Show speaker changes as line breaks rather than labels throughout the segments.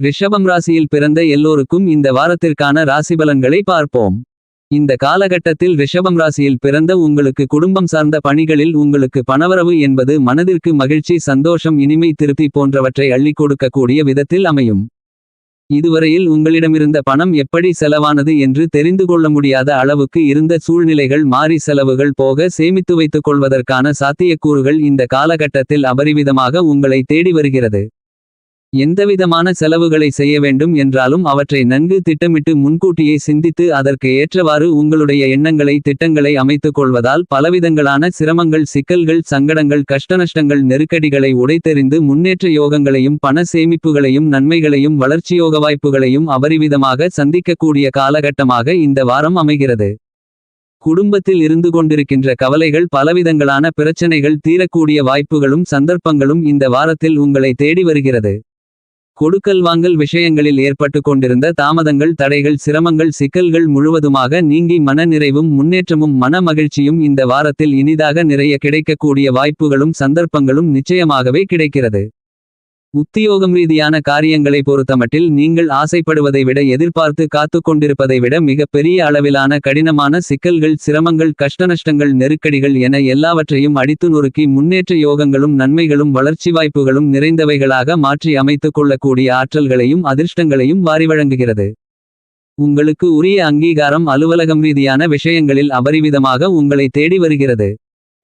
ரிஷபம் ராசியில் பிறந்த எல்லோருக்கும் இந்த வாரத்திற்கான ராசி பலன்களை பார்ப்போம். இந்த காலகட்டத்தில் ரிஷபம் ராசியில் பிறந்த உங்களுக்கு குடும்பம் சார்ந்த பணிகளில் உங்களுக்கு பணவரவு என்பது மனதிற்கு மகிழ்ச்சி சந்தோஷம் இனிமை திருப்தி போன்றவற்றை அள்ளிக் கொடுக்கக்கூடிய விதத்தில் அமையும். இதுவரையில் உங்களிடமிருந்த பணம் எப்படி செலவானது என்று தெரிந்து கொள்ள முடியாத அளவுக்கு இருந்த சூழ்நிலைகள் மாறி செலவுகள் போக சேமித்து வைத்துக் கொள்வதற்கான சாத்தியக்கூறுகள் இந்த காலகட்டத்தில் அபரிவிதமாக உங்களை தேடி வருகிறது. எந்தவிதமான செலவுகளை செய்ய வேண்டும் என்றாலும் அவற்றை நன்கு திட்டமிட்டு முன்கூட்டியே சிந்தித்து அதற்கு ஏற்றவாறு உங்களுடைய எண்ணங்களை திட்டங்களை அமைத்துக் கொள்வதால் பலவிதங்களான சிரமங்கள் சிக்கல்கள் சங்கடங்கள் கஷ்டநஷ்டங்கள் நெருக்கடிகளை உடைத்தெறிந்து முன்னேற்ற யோகங்களையும் பண சேமிப்புகளையும் நன்மைகளையும் வளர்ச்சியோக வாய்ப்புகளையும் அபரிவிதமாக சந்திக்கக்கூடிய காலகட்டமாக இந்த வாரம் அமைகிறது. குடும்பத்தில் இருந்து கொண்டிருக்கின்ற கவலைகள் பலவிதங்களான பிரச்சனைகள் தீரக்கூடிய வாய்ப்புகளும் சந்தர்ப்பங்களும் இந்த வாரத்தில் உங்களை தேடி வருகிறது. கொடுக்கல் வாங்கல் விஷயங்களில் ஏற்பட்டு கொண்டிருந்த தாமதங்கள் தடைகள் சிரமங்கள் சிக்கல்கள் முழுவதுமாக நீங்கி மன நிறைவும் முன்னேற்றமும் மன மகிழ்ச்சியும் இந்த வாரத்தில் இனிதாக நிறைய கிடைக்கக்கூடிய வாய்ப்புகளும் சந்தர்ப்பங்களும் நிச்சயமாகவே கிடைக்கிறது. உத்தியோகம் ரீதியான காரியங்களை பொறுத்தமட்டில் நீங்கள் ஆசைப்படுவதை விட எதிர்பார்த்து காத்துக் கொண்டிருப்பதை விட மிகப்பெரிய அளவிலான கடினமான சிக்கல்கள் சிரமங்கள் கஷ்டநஷ்டங்கள் நெருக்கடிகள் என எல்லாவற்றையும் அடித்து நொறுக்கி முன்னேற்ற யோகங்களும் நன்மைகளும் வளர்ச்சி வாய்ப்புகளும் நிறைந்தவைகளாக மாற்றி அமைத்துக் கொள்ளக்கூடிய ஆற்றல்களையும் அதிர்ஷ்டங்களையும் வாரி வழங்குகிறது. உங்களுக்கு உரிய அங்கீகாரம் அலுவலகம் ரீதியான விஷயங்களில் அபரிவிதமாக உங்களை தேடி வருகிறது.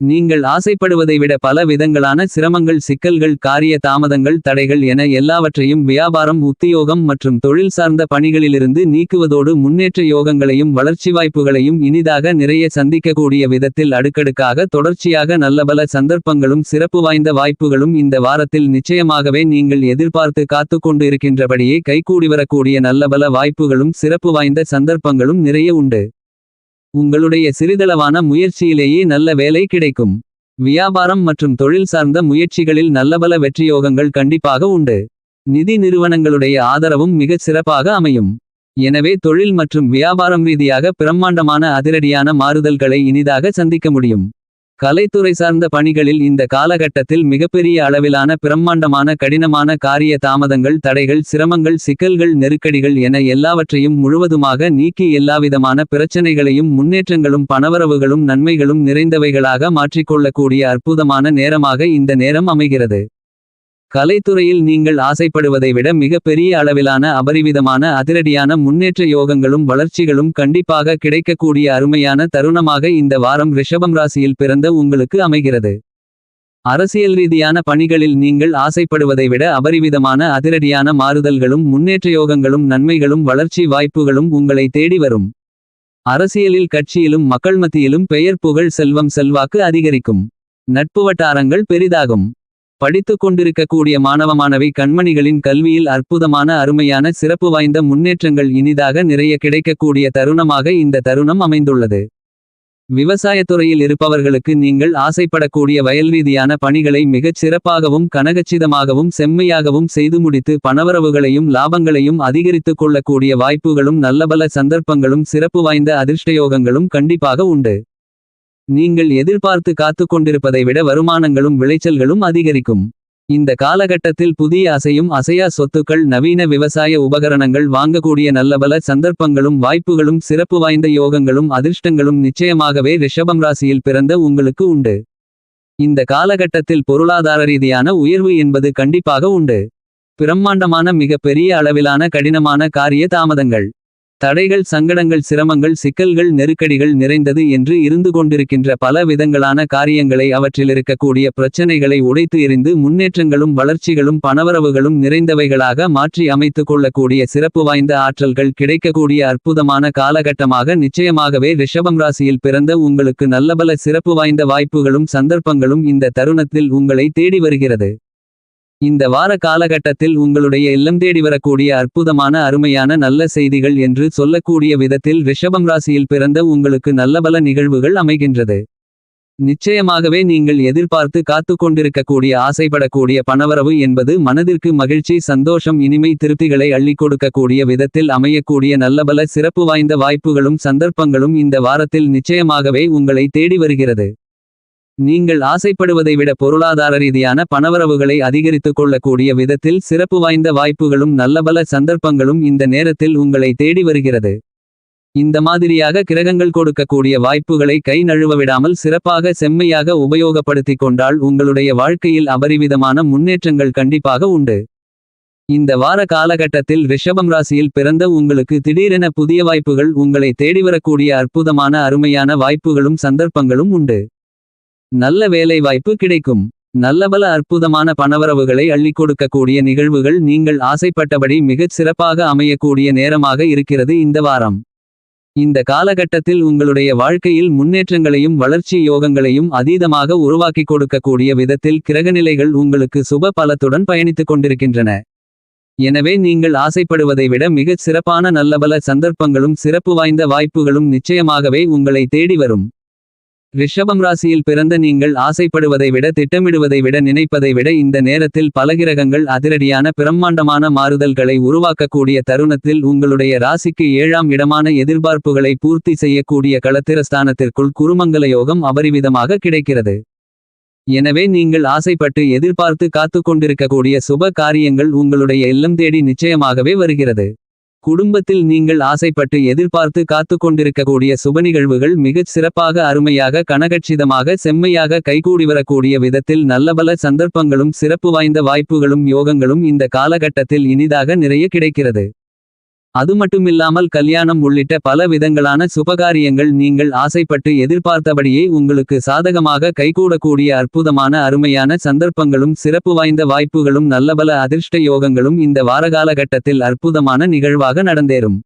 நீங்கள் ஆசைப்படுவதை விட பல விதங்களான சிரமங்கள் சிக்கல்கள் காரிய தாமதங்கள் தடைகள் என எல்லாவற்றையும் வியாபாரம் உத்தியோகம் மற்றும் தொழில் சார்ந்த பணிகளிலிருந்து நீக்குவதோடு முன்னேற்ற யோகங்களையும் வளர்ச்சி வாய்ப்புகளையும் இனிதாக நிறைய சந்திக்கக்கூடிய விதத்தில் அடுக்கடுக்காக தொடர்ச்சியாக நல்லபல சந்தர்ப்பங்களும் சிறப்பு வாய்ந்த வாய்ப்புகளும் இந்த வாரத்தில் நிச்சயமாகவே நீங்கள் எதிர்பார்த்து காத்து கொண்டு இருக்கின்றபடியே கைகூடி வரக்கூடிய நல்லபல வாய்ப்புகளும் சிறப்பு வாய்ந்த சந்தர்ப்பங்களும் நிறைய உண்டு. உங்களுடைய சிறிதளவான முயற்சியிலேயே நல்ல வேலை கிடைக்கும். வியாபாரம் மற்றும் தொழில் சார்ந்த முயற்சிகளில் நல்லபல வெற்றியோகங்கள் கண்டிப்பாக உண்டு. நிதி நிறுவனங்களுடைய ஆதரவும் மிகச் சிறப்பாக அமையும். எனவே தொழில் மற்றும் வியாபாரம் ரீதியாக பிரம்மாண்டமான அதிரடியான மாறுதல்களை இனிதாக சந்திக்க முடியும். கலைத்துறை சார்ந்த பணிகளில் இந்த காலகட்டத்தில் மிகப்பெரிய அளவிலான பிரம்மாண்டமான கடினமான காரிய தாமதங்கள் தடைகள் சிரமங்கள் சிக்கல்கள் நெருக்கடிகள் என எல்லாவற்றையும் முழுவதுமாக நீக்கி எல்லாவிதமான பிரச்சனைகளையும் முன்னேற்றங்களும் பணவரவுகளும் நன்மைகளும் நிறைந்தவைகளாக மாற்றிக்கொள்ளக்கூடிய அற்புதமான நேரமாக இந்த நேரம் அமைகிறது. கலைத்துறையில் நீங்கள் ஆசைப்படுவதை விட மிகப்பெரிய அளவிலான அபரிவிதமான அதிரடியான முன்னேற்ற யோகங்களும் வளர்ச்சிகளும் கண்டிப்பாக கிடைக்கக்கூடிய அருமையான தருணமாக இந்த வாரம் ரிஷபம் ராசியில் பிறந்த உங்களுக்கு அமைகிறது. அரசியல் ரீதியான பணிகளில் நீங்கள் ஆசைப்படுவதை விட அபரிவிதமான அதிரடியான மாறுதல்களும் முன்னேற்ற யோகங்களும் நன்மைகளும் வளர்ச்சி வாய்ப்புகளும் உங்களை தேடி வரும். அரசியலில் கட்சியிலும் மக்கள் மத்தியிலும் பெயர் புகழ் செல்வம் செல்வாக்கு அதிகரிக்கும். நட்பு வட்டாரங்கள் பெரிதாகும். படித்துக் கொண்டிருக்கக்கூடிய மாணவ மாணவி கண்மணிகளின் கல்வியில் அற்புதமான அருமையான சிறப்பு வாய்ந்த முன்னேற்றங்கள் இனிதாக நிறைய கிடைக்கக்கூடிய தருணமாக இந்த தருணம் அமைந்துள்ளது. விவசாயத்துறையில் இருப்பவர்களுக்கு நீங்கள் ஆசைப்படக்கூடிய வயல் ரீதியான பணிகளை மிகச் சிறப்பாகவும் கனகச்சிதமாகவும் செம்மையாகவும் செய்து முடித்து பணவரவுகளையும் லாபங்களையும் அதிகரித்துக் கொள்ளக்கூடிய வாய்ப்புகளும் நல்லபல சந்தர்ப்பங்களும் சிறப்பு வாய்ந்த அதிர்ஷ்டயோகங்களும் கண்டிப்பாக உண்டு. நீங்கள் எதிர்பார்த்து காத்துக் கொண்டிருப்பதை விட வருமானங்களும் விளைச்சல்களும் அதிகரிக்கும். இந்த காலகட்டத்தில் புதிய அசையும் அசையா சொத்துக்கள் நவீன விவசாய உபகரணங்கள் வாங்கக்கூடிய நல்லபல சந்தர்ப்பங்களும் வாய்ப்புகளும் சிறப்பு வாய்ந்த யோகங்களும் அதிர்ஷ்டங்களும் நிச்சயமாகவே ரிஷபம் ராசியில் பிறந்த உங்களுக்கு உண்டு. இந்த காலகட்டத்தில் பொருளாதார ரீதியான உயர்வு என்பது கண்டிப்பாக உண்டு. பிரம்மாண்டமான மிக பெரிய அளவிலான கடினமான காரிய தாமதங்கள். தடைகள் சங்கடங்கள் சிரமங்கள் சிக்கல்கள் நெருக்கடிகள் நிறைந்தது என்று இருந்து கொண்டிருக்கின்ற பல விதங்களான காரியங்களை அவற்றிலிருக்கக்கூடிய பிரச்சனைகளை உடைத்து எறிந்து முன்னேற்றங்களும் வளர்ச்சிகளும் பணவரவுகளும் நிறைந்தவைகளாக மாற்றி அமைத்து கொள்ளக்கூடிய சிறப்பு வாய்ந்த ஆற்றல்கள் கிடைக்கக்கூடிய அற்புதமான காலகட்டமாக நிச்சயமாகவே ரிஷபம் ராசியில் பிறந்த உங்களுக்கு நல்லபல சிறப்பு வாய்ந்த வாய்ப்புகளும் சந்தர்ப்பங்களும் இந்த தருணத்தில் உங்களை தேடி வருகிறது. இந்த வார காலகட்டத்தில் உங்களுடைய இல்லம் தேடி வரக்கூடிய அற்புதமான அருமையான நல்ல செய்திகள் என்று சொல்லக்கூடிய விதத்தில் ரிஷபம் ராசியில் பிறந்த உங்களுக்கு நல்லபல நிகழ்வுகள் அமைகின்றது. நிச்சயமாகவே நீங்கள் எதிர்பார்த்து காத்து கொண்டிருக்கக்கூடிய ஆசைப்படக்கூடிய பணவரவு என்பது மனதிற்கு மகிழ்ச்சி சந்தோஷம் இனிமை திருப்திகளை அள்ளிக் கொடுக்கக்கூடிய விதத்தில் அமையக்கூடிய நல்லபல சிறப்பு வாய்ந்த வாய்ப்புகளும் சந்தர்ப்பங்களும் இந்த வாரத்தில் நிச்சயமாகவே உங்களை தேடி வருகிறது. நீங்கள் ஆசைப்படுவதை விட பொருளாதார ரீதியான பணவரவுகளை அதிகரித்துக் கொள்ளக்கூடிய விதத்தில் சிறப்பு வாய்ந்த வாய்ப்புகளும் நல்லபல சந்தர்ப்பங்களும் இந்த நேரத்தில் உங்களை தேடி வருகிறது. இந்த மாதிரியாக கிரகங்கள் கொடுக்கக்கூடிய வாய்ப்புகளை கை நழுவ விடாமல் சிறப்பாக செம்மையாக உபயோகப்படுத்திக் கொண்டால் உங்களுடைய வாழ்க்கையில் அபரிவிதமான முன்னேற்றங்கள் கண்டிப்பாக உண்டு. இந்த வார காலகட்டத்தில் ரிஷபம் ராசியில் பிறந்த உங்களுக்கு திடீரென புதிய வாய்ப்புகள் உங்களை தேடிவரக்கூடிய அற்புதமான அருமையான வாய்ப்புகளும் சந்தர்ப்பங்களும் உண்டு. நல்ல வேலை வாய்ப்பு கிடைக்கும். நல்லபல அற்புதமான பணவரவுகளை அள்ளிக் கொடுக்கக்கூடிய நிகழ்வுகள் நீங்கள் ஆசைப்பட்டபடி மிகச் சிறப்பாக அமையக்கூடிய நேரமாக இருக்கிறது இந்த வாரம். இந்த காலகட்டத்தில் உங்களுடைய வாழ்க்கையில் முன்னேற்றங்களையும் வளர்ச்சி யோகங்களையும் அதீதமாக உருவாக்கிக் கொடுக்கக்கூடிய விதத்தில் கிரகநிலைகள் உங்களுக்கு சுப பலத்துடன் பயணித்துக் கொண்டிருக்கின்றன. எனவே நீங்கள் ஆசைப்படுவதை விட மிகச் சிறப்பான நல்லபல சந்தர்ப்பங்களும் சிறப்பு வாய்ந்த வாய்ப்புகளும் நிச்சயமாகவே உங்களை தேடி வரும். ரிஷபம் ராசியில் பிறந்த நீங்கள் ஆசைப்படுவதை விட திட்டமிடுவதை விட நினைப்பதை விட இந்த நேரத்தில் பலகிரகங்கள் அதிரடியான பிரம்மாண்டமான மாறுதல்களை உருவாக்கக்கூடிய தருணத்தில் உங்களுடைய ராசிக்கு ஏழாம் இடமான எதிர்பார்ப்புகளை பூர்த்தி செய்யக்கூடிய களத்திரஸ்தானத்திற்குள் குருமங்கல யோகம் அபரிவிதமாக கிடைக்கிறது. எனவே நீங்கள் ஆசைப்பட்டு எதிர்பார்த்து காத்து கொண்டிருக்கக்கூடிய சுப காரியங்கள் உங்களுடைய இல்லம் தேடி நிச்சயமாகவே வருகிறது. குடும்பத்தில் நீங்கள் ஆசைப்பட்டு எதிர்பார்த்து காத்துக் கொண்டிருக்கக்கூடிய சுபநிகழ்வுகள் மிகச் சிறப்பாக அருமையாக கனகட்சிதமாக செம்மையாக கைகூடிவரக்கூடிய விதத்தில் நல்லபல சந்தர்ப்பங்களும் சிறப்பு வாய்ந்த வாய்ப்புகளும் யோகங்களும் இந்த காலகட்டத்தில் இனிதாக நிறைய கிடைக்கிறது. அதுமட்டுமில்லாமல் கல்யாணம் உள்ளிட்ட பல விதங்களான சுபகாரியங்கள் நீங்கள் ஆசைப்பட்டு எதிர்பார்த்தபடியே உங்களுக்கு சாதகமாக கைகூடக்கூடிய அற்புதமான அருமையான சந்தர்ப்பங்களும் சிறப்பு வாய்ந்த வாய்ப்புகளும் நல்லபல அதிர்ஷ்ட யோகங்களும் இந்த வாரகால கட்டத்தில் அற்புதமான நிகழ்வாக நடந்தேறும்.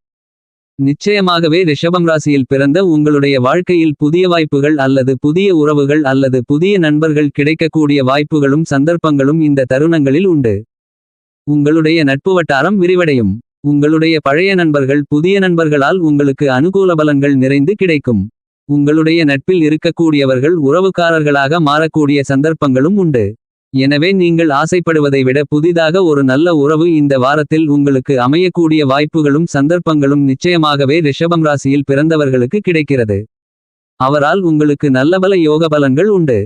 நிச்சயமாகவே ரிஷபம் ராசியில் பிறந்த உங்களுடைய வாழ்க்கையில் புதிய வாய்ப்புகள் அல்லது புதிய உறவுகள் அல்லது புதிய நண்பர்கள் கிடைக்கக்கூடிய வாய்ப்புகளும் சந்தர்ப்பங்களும் இந்த தருணங்களில் உண்டு. உங்களுடைய நட்பு வட்டாரம் விரிவடையும். உங்களுடைய பழைய நண்பர்கள் புதிய நண்பர்களால் உங்களுக்கு அனுகூல பலன்கள் நிறைந்து கிடைக்கும். உங்களுடைய நட்பில் இருக்கக்கூடியவர்கள் உறவுக்காரர்களாக மாறக்கூடிய சந்தர்ப்பங்களும் உண்டு. எனவே நீங்கள் ஆசைப்படுவதை விட புதிதாக ஒரு நல்ல உறவு இந்த வாரத்தில் உங்களுக்கு அமையக்கூடிய வாய்ப்புகளும் சந்தர்ப்பங்களும் நிச்சயமாகவே ரிஷபம் ராசியில் பிறந்தவர்களுக்கு கிடைக்கிறது. அவரால் உங்களுக்கு நல்லபல யோக பலன்கள் உண்டு.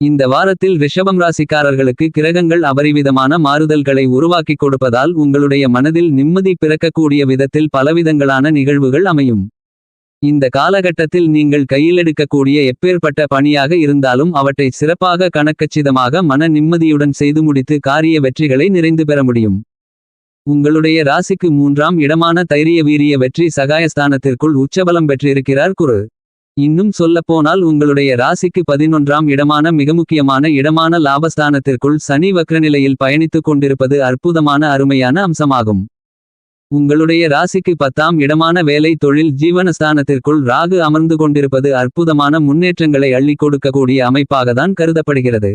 இந்த வாரத்தில் ரிஷபம் ராசிக்காரர்களுக்கு கிரகங்கள் அபரிவிதமான மாறுதல்களை உருவாக்கிக் கொடுப்பதால் உங்களுடைய மனதில் நிம்மதி பிறக்கக்கூடிய விதத்தில் பலவிதங்களான நிகழ்வுகள் அமையும். இந்த காலகட்டத்தில் நீங்கள் கையிலெடுக்கக்கூடிய எப்பேற்பட்ட பணியாக இருந்தாலும் அவற்றை சிறப்பாக கணக்கச்சிதமாக மன நிம்மதியுடன் செய்து முடித்து காரிய வெற்றிகளை நிறைந்து பெற முடியும். உங்களுடைய ராசிக்கு மூன்றாம் இடமான தைரிய வீரிய வெற்றி சகாயஸ்தானத்திற்குள் உச்சபலம் பெற்றிருக்கிறார் குரு. இன்னும் சொல்லப்போனால் உங்களுடைய ராசிக்கு பதினொன்றாம் இடமான மிக முக்கியமான இடமான லாபஸ்தானத்திற்குள் சனி வக்ரநிலையில் பயணித்துக் கொண்டிருப்பது அற்புதமான அருமையான அம்சமாகும். உங்களுடைய ராசிக்கு பத்தாம் இடமான வேலை தொழில் ஜீவனஸ்தானத்திற்குள் ராகு அமர்ந்து கொண்டிருப்பது அற்புதமான முன்னேற்றங்களை அள்ளிக் கொடுக்கக்கூடிய அமைப்பாகத்தான் கருதப்படுகிறது.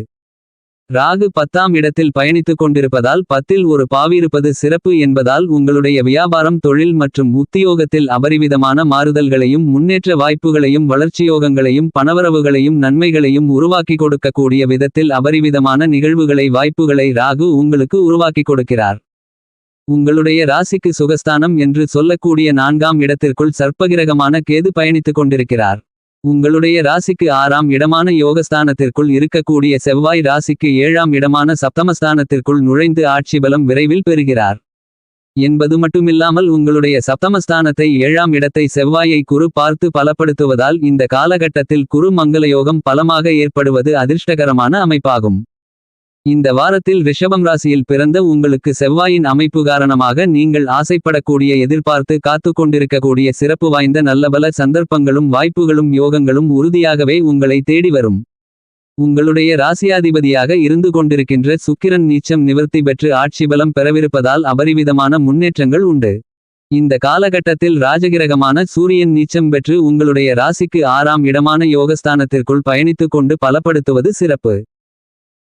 ராகு பத்தாம் இடத்தில் பயணித்துக் கொண்டிருப்பதால் பத்தில் ஒரு பாவியிருப்பது சிறப்பு என்பதால் உங்களுடைய வியாபாரம் தொழில் மற்றும் உத்தியோகத்தில் அபரிவிதமான மாறுதல்களையும் முன்னேற்ற வாய்ப்புகளையும் வளர்ச்சியோகங்களையும் பணவரவுகளையும் நன்மைகளையும் உருவாக்கி கொடுக்கக்கூடிய விதத்தில் அபரிவிதமான நிகழ்வுகளை வாய்ப்புகளை ராகு உங்களுக்கு உருவாக்கிக் கொடுக்கிறார். உங்களுடைய ராசிக்கு சுகஸ்தானம் என்று சொல்லக்கூடிய நான்காம் இடத்திற்குள் சர்ப்பகிரகமான கேது பயணித்துக் கொண்டிருக்கிறார். உங்களுடைய ராசிக்கு ஆறாம் இடமான யோகஸ்தானத்திற்குள் இருக்கக்கூடிய செவ்வாய் ராசிக்கு ஏழாம் இடமான சப்தமஸ்தானத்திற்குள் நுழைந்து ஆட்சி பலம் விரைவில் பெறுகிறார். என்பது மட்டுமில்லாமல் உங்களுடைய சப்தமஸ்தானத்தை ஏழாம் இடத்தை செவ்வாயை குரு பார்த்து பலப்படுத்துவதால் இந்த காலகட்டத்தில் குரு மங்களயோகம் பலமாக ஏற்படுவது அதிர்ஷ்டகரமான அமைப்பாகும். இந்த வாரத்தில் ரிஷபம் ராசியில் பிறந்த உங்களுக்கு செவ்வாயின் அமைப்பு காரணமாக நீங்கள் ஆசைப்படக்கூடிய எதிர்பார்த்து காத்துக் கொண்டிருக்கக்கூடிய சிறப்பு வாய்ந்த நல்லபல சந்தர்ப்பங்களும் வாய்ப்புகளும் யோகங்களும் உறுதியாகவே உங்களை தேடி வரும். உங்களுடைய ராசியாதிபதியாக இருந்து கொண்டிருக்கின்ற சுக்கிரன் நீச்சம் நிவர்த்தி பெற்று ஆட்சி பலம் பெறவிருப்பதால் அபரிவிதமான முன்னேற்றங்கள் உண்டு. இந்த காலகட்டத்தில் ராஜகிரகமான சூரியன் நீச்சம் பெற்று உங்களுடைய ராசிக்கு ஆறாம் இடமான யோகஸ்தானத்திற்குள் பயணித்துக் கொண்டு பலப்படுத்துவது சிறப்பு.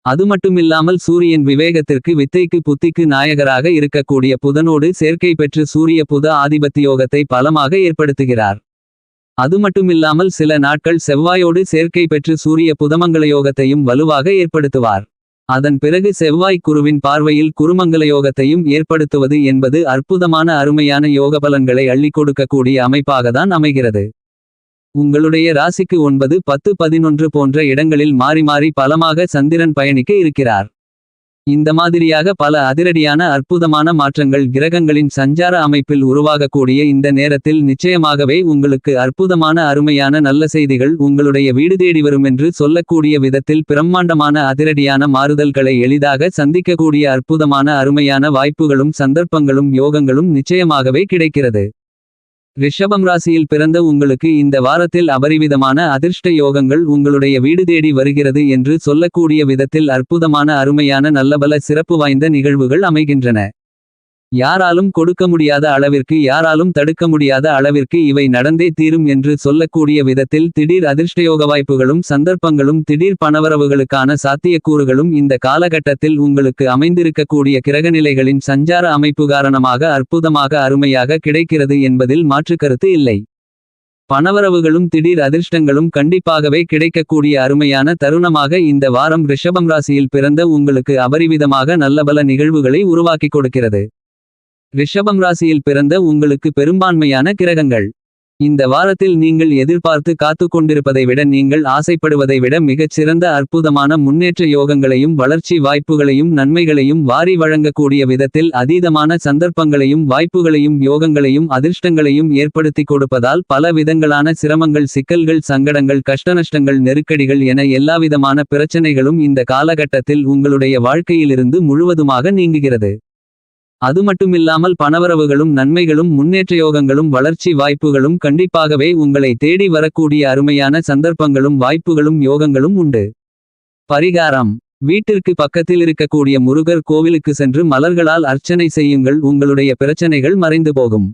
அதுமட்டுமில்லாமல் சூரியன் விவேகத்திற்கு வித்தைக்கு புத்திக்கு நாயகராக இருக்கக்கூடிய புதனோடு சேர்க்கை பெற்று சூரிய புத ஆதிபத்தியோகத்தை பலமாக ஏற்படுத்துகிறார். அதுமட்டுமில்லாமல் சில நாட்கள் செவ்வாயோடு சேர்க்கை பெற்று சூரிய புதமங்களயோகத்தையும் வலுவாக ஏற்படுத்துவார். அதன் பிறகு செவ்வாய் குருவின் பார்வையில் குருமங்களயோகத்தையும் ஏற்படுத்துவது என்பது அற்புதமான அருமையான யோகபலன்களை அள்ளிக் கொடுக்கக்கூடிய அமைப்பாகத்தான் அமைகிறது. உங்களுடைய ராசிக்கு ஒன்பது பத்து பதினொன்று போன்ற இடங்களில் மாறி மாறி பலமாக சந்திரன் பயணிக்க இருக்கிறார். இந்த மாதிரியாக பல அதிரடியான அற்புதமான மாற்றங்கள் கிரகங்களின் சஞ்சார அமைப்பில் உருவாகக்கூடிய இந்த நேரத்தில் நிச்சயமாகவே உங்களுக்கு அற்புதமான அருமையான நல்ல செய்திகள் உங்களுடைய வீடு தேடி வரும் என்று சொல்லக்கூடிய விதத்தில் பிரம்மாண்டமான அதிரடியான மாறுதல்களை எளிதாக சந்திக்கக்கூடிய அற்புதமான அருமையான வாய்ப்புகளும் சந்தர்ப்பங்களும் யோகங்களும் நிச்சயமாகவே கிடைக்கிறது. ரிஷபம் ராசியில் பிறந்த உங்களுக்கு இந்த வாரத்தில் அபரிவிதமான அதிர்ஷ்ட யோகங்கள் உங்களுடைய வீடு தேடி வருகிறது என்று சொல்லக்கூடிய விதத்தில் அற்புதமான அருமையான நல்லபல சிறப்பு வாய்ந்த நிகழ்வுகள் அமைகின்றன. யாராலும் கொடுக்க முடியாத அளவிற்கு யாராலும் தடுக்க முடியாத அளவிற்கு இவை நடந்தே தீரும் என்று சொல்லக்கூடிய விதத்தில் திடீர் அதிர்ஷ்டயோக வாய்ப்புகளும் சந்தர்ப்பங்களும் திடீர் பணவரவுகளுக்கான சாத்தியக்கூறுகளும் இந்த காலகட்டத்தில் உங்களுக்கு அமைந்திருக்கக்கூடிய கிரகநிலைகளின் சஞ்சார அமைப்பு காரணமாக அற்புதமாக அருமையாக கிடைக்கிறது என்பதில் மாற்றுக்கருத்து இல்லை. பணவரவுகளும் திடீர் அதிர்ஷ்டங்களும் கண்டிப்பாகவே கிடைக்கக்கூடிய அருமையான தருணமாக இந்த வாரம் ரிஷபம் ராசியில் பிறந்த உங்களுக்கு அபரிவிதமாக நல்லபல நிகழ்வுகளை உருவாக்கிக் கொடுக்கிறது. ரிஷபம் ராசியில் பிறந்த உங்களுக்கு பெரும்பான்மையான கிரகங்கள். இந்த வாரத்தில் நீங்கள் எதிர்பார்த்து காத்து கொண்டிருப்பதை விட நீங்கள் ஆசைப்படுவதை விட மிகச் சிறந்த அற்புதமான முன்னேற்ற யோகங்களையும் வளர்ச்சி வாய்ப்புகளையும் நன்மைகளையும் வாரி வழங்கக்கூடிய விதத்தில் அதீதமான சந்தர்ப்பங்களையும் வாய்ப்புகளையும் யோகங்களையும் அதிர்ஷ்டங்களையும் ஏற்படுத்தி கொடுப்பதால் பல விதங்களான சிரமங்கள் சிக்கல்கள் சங்கடங்கள் கஷ்டநஷ்டங்கள் நெருக்கடிகள் என எல்லாவிதமான பிரச்சனைகளும் இந்த காலகட்டத்தில் உங்களுடைய வாழ்க்கையிலிருந்து முழுவதுமாக நீங்குகிறது. அது மட்டுமில்லாமல் பணவரவுகளும் நன்மைகளும் முன்னேற்றயோகங்களும் வளர்ச்சி வாய்ப்புகளும் கண்டிப்பாகவே உங்களை தேடி வரக்கூடிய அருமையான சந்தர்ப்பங்களும் வாய்ப்புகளும் யோகங்களும் உண்டு. பரிகாரம். வீட்டிற்கு பக்கத்தில் இருக்கக்கூடிய முருகர் கோவிலுக்கு சென்று மலர்களால் அர்ச்சனை செய்யுங்கள் உங்களுடைய பிரச்சனைகள் மறைந்து போகும்.